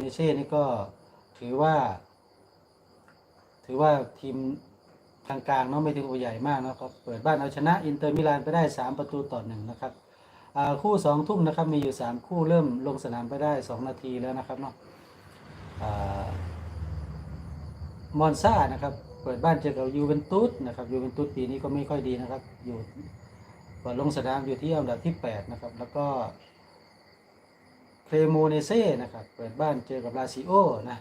เนเช่นี่ก็ถือว่า ถือว่าทีมทางกลางเนาะไม่ถึงตัวใหญ่มากนะครับเปิดบ้านเอาชนะอินเตอร์มิลานไปได้ 3 ประตูต่อหนึ่งนะครับคู่สองทุ่มนะครับมีอยู่ 3 คู่เริ่มลงสนามไปได้ 2 นาทีแล้วนะครับเนาะมอนซ่านะครับเปิดบ้านเจอกับยูเวนตุสนะครับยูเวนตุสปีนี้ก็ไม่ค่อยดีนะครับอยู่เปิดลงสนามอยู่ที่อันดับที่ 8 นะครับ แล้วก็ เครโมเนเซ่นะครับเปิดบ้านเจอกับลาซิโอนะ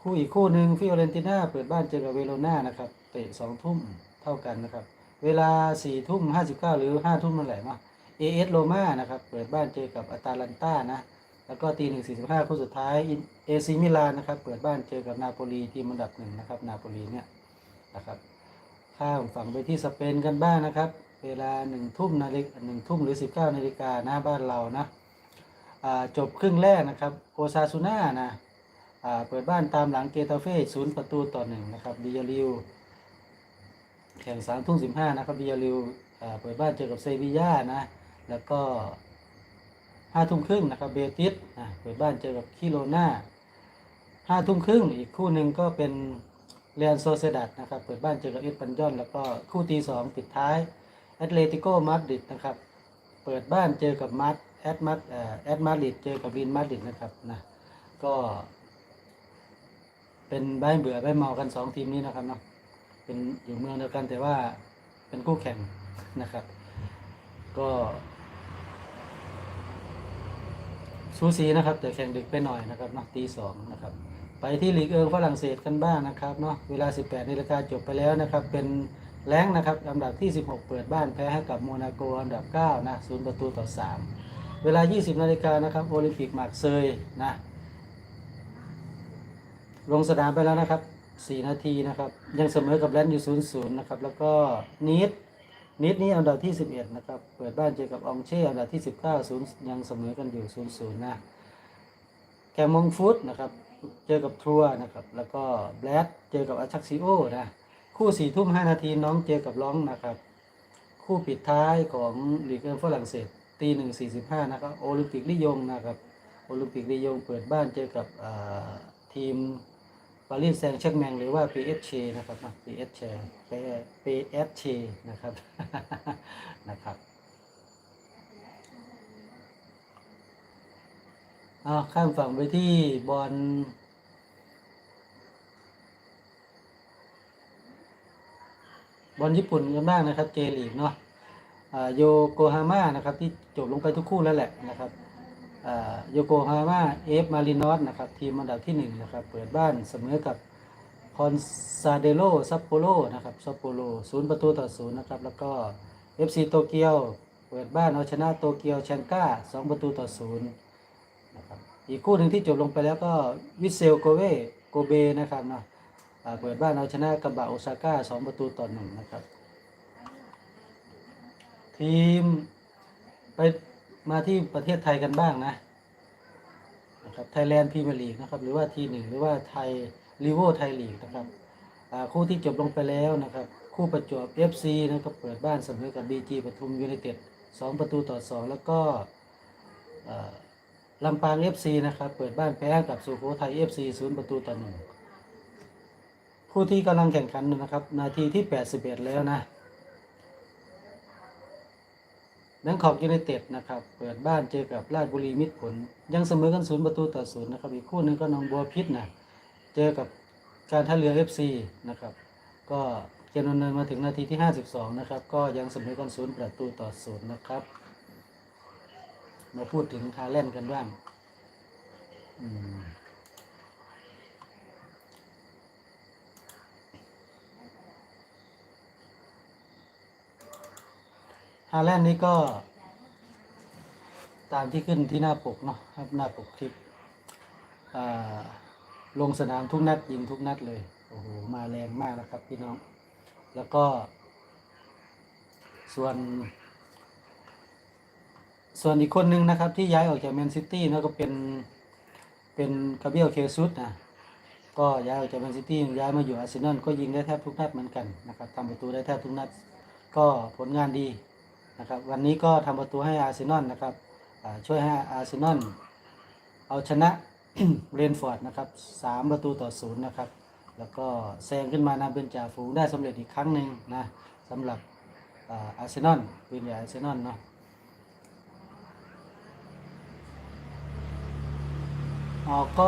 คู่อีกคู่หนึ่งฟิโอเรนติน่าเปิดบ้านเจอกับเวโรนานะครับเตะสองทุ่มเท่ากันนะครับ เวลาสี่ทุ่มห้าสิบเก้าหรือห้าทุ่มนั่นแหละเนาเอเอสโรมานะครับเปิดบ้านเจอกับอาตาลันตานะแล้วก็ตีหนึ่งสี่สิบห้าคู่สุดท้ายเอซีมิลานนะครับเปิดบ้านเจอกับนาโปลีทีมอันดับหนึ่งนะครับนาโปลีเนี่ยนะครับข้ามฝั่งไปที่สเปนกันบ้างนะครับ เวลาหนึ่งทุ่มนาฬิกาหนึ่งทุ่มหรือสิบเก้านาฬิกาหน้าบ้านเรานะ จบครึ่งแรกนะครับโอซาซูน่านะเปิดบ้านตามหลังเกตาเฟ่ศูนย์ประตูต่อหนึ่งนะครับบิยาริวแข่งสามทุ่มสิบห้านะครับบิยาริวเปิดบ้านเจอกับเซบีย่านะแล้วก็ห้าทุ่มครึ่งนะครับเบติสเปิดบ้านเจอกับคิโรนาห้าทุ่มครึ่งอีกคู่หนึ่งก็เป็นเรียนโซเซดัดนะครับเปิดบ้านเจอกับเอสปันยอนแล้วก็คู่ตีสองปิดท้ายแอตเลติโกมาดริดนะครับเปิดบ้านเจอกับมัดแอ ดมัดแอดมาดริดเจอกับวินมาดริดนะครับนะก็ เป็นใบเบื่อใบเมากันสองทีมนี้นะครับเนาะเป็นอยู่เมืองเดียวกันแต่ว่าเป็นคู่แข่งนะครับ ก็สูสีนะครับ แต่แข่งดึกไปหน่อยนะครับเนาะตีสองนะครับ ไปที่ลีกเอิงฝรั่งเศสกันบ้างนะครับเนาะเวลา 18นาฬิกาจบไปแล้วนะครับ เป็นแรงนะครับลำดับที่ 16 เปิดบ้านแพ้ให้กับโมนาโกอันดับ 9 นะศูนย์ประตูต่อ 3 เวลา 20 นาฬิกานะครับโอลิมปิกมากเซยนะลงสนามไปแล้วนะครับ 4 นาทีนะครับ ยังเสมอกับแลนด์อยู่ 0-0 นะครับ แล้วก็นิดนิดนี้อันดับที่ 11 นะครับ เปิดบ้านเจอกับองเช่อันดับที่ 19 0 ยังเสมอกันอยู่ 0-0 นะแกมมองฟุตนะครับ เจอกับทัวร์นะครับ แล้วก็แบลดเจอกับอาชักซิโอนะคู่สี่ทุ่มหนาทีน้องเจอกับร้องนะครับ คู่ปิดท้ายของลีกเอิงฝรั่งเศส ตีหนึ่งสี่สิบห้านะครับโอลิมปิกลิยงนะครับโอลิมปิกลิยงเปิดบ้านเจอกับทีมปารีสแซงต์แชร์แมงหรือว่า PSG นะครับ PSG PSG นะครับนะครับอาข้ามฝั่งไปที่บอลบอลญี่ปุ่นกันบ้างนะครับเจลีกเนาะ โยโกฮาม่านะครับที่จบลงไปทุกคู่แล้วแหละนะครับโยโกฮาม่าเอฟมารินอสนะครับทีมอันดับที่หนึ่งนะครับเปิดบ้านเสมอกับคอนซาเดโลซัปโปโรนะครับซัปโปโรศูนย์ประตูต่อศูนย์นะครับแล้วก็ FC โตเกียวเปิดบ้านเอาชนะโตเกียวแชนก้าสองประตูต่อศูนย์นะครับอีกคู่หนึ่งที่จบลงไปแล้วก็วิเซลโกเวโกเบนะครับเนาะเปิดบ้านเอาชนะกับบะโอซาก้าสองประตูต่อหนึ่งนะครับ ทีมไปมาที่ประเทศไทยกันบ้างนะนะครับไทยแลนด์พรีเมียร์ลีกนะครับ หรือว่าทีหนึ่งหรือว่าไทยลีโวไทยลีกนะครับคู่ที่จบลงไปแล้วนะครับ คู่ประจวบ FC นะครับเปิดบ้านเสมอกับ BG ปทุมยูไนเต็ดสองประตูต่อสองแล้วก็ลำปาง FC นะครับเปิดบ้านแพ้กับสุโขทัย FC ศูนย์ประตูต่อหนึ่งผู้ที่กำลังแข่งขันนะครับ นาทีที่ 81 แล้วนะแบงคอกยูไนเต็ดนะครับเปิดบ้านเจอกับราชบุรีมิตรผล ยังเสมอกันศูนย์ประตูต่อศูนย์นะครับอีกคู่หนึ่งก็หนองบัวพิษนะเจอกับการท่าเรือ FC นะครับก็เกมดำเนินมาถึงนาทีที่ 52 นะครับ ก็ยังเสมอกันศูนย์ประตูต่อศูนย์นะครับ มาพูดถึงฮาแลนด์กันบ้างอืม ฮาแลนด์นี่ก็ ตามที่ขึ้นที่หน้าปกเนาะครับหน้าปกคลิปลงสนามทุกนัดยิงทุกนัดเลย โอ้โห มาแรงมากนะครับพี่น้อง แล้วก็ ส่วน ส่วนอีกคนหนึ่งนะครับ ที่ย้ายออกจากแมนซิตี้นะก็เป็นเป็นกาเบียลเคซุสนะก็ย้ายออกจากแมนซิตี้ย้ายมาอยู่อาร์เซนอลก็ยิงได้แทบทุกนัดเหมือนกันนะครับทำประตูได้แทบทุกนัด ก็ผลงานดี นะครับวันนี้ก็ทำประตูให้อาร์เซนอลนะครับช่วยให้อาร์เซนอลเอาชนะเรนฟอร์ดนะครับสามประตูต่อศูนย์นะครับแล้วก็แซงขึ้นมานำเป็นจ่าฝูงได้สำเร็จอีกครั้งหนึ่งนะสำหรับอาร์เซนอลปืนใหญ่อาร์เซนอลเนาะออกก็